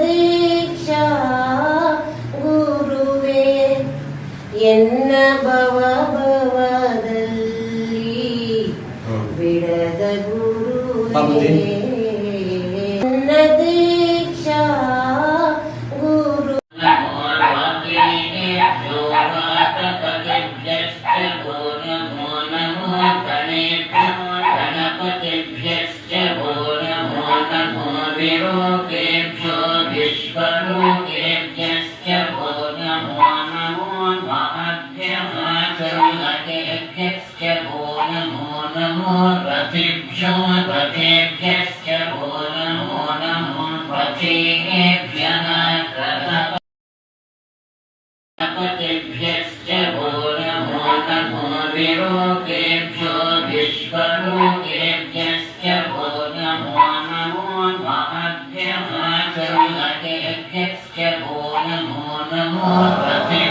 ದೀಕ್ಷಾ ಗುರುವೇ ಎನ್ನ ಭವ ಭವದಲ್ಲಿ ಬಿಡದ ಬಾಬುಜಿ. ಗುರುವೇ ಎನ್ನ ದೀಕ್ಷಾ ಗುರು नमो विरोगेभ्यो विश्वरोगेभ्यश्च भो नमो महद्यमाचरुलकेभ्यश्च भो नमो नमो रथिभ्यो रथेभ्यश्च भो नमो नमो रथेभ्यः गणपतिभ्यश्च भो नमो नमोऽभ्यमाचरुलकेभ्यस्य भो नमो नमो भोय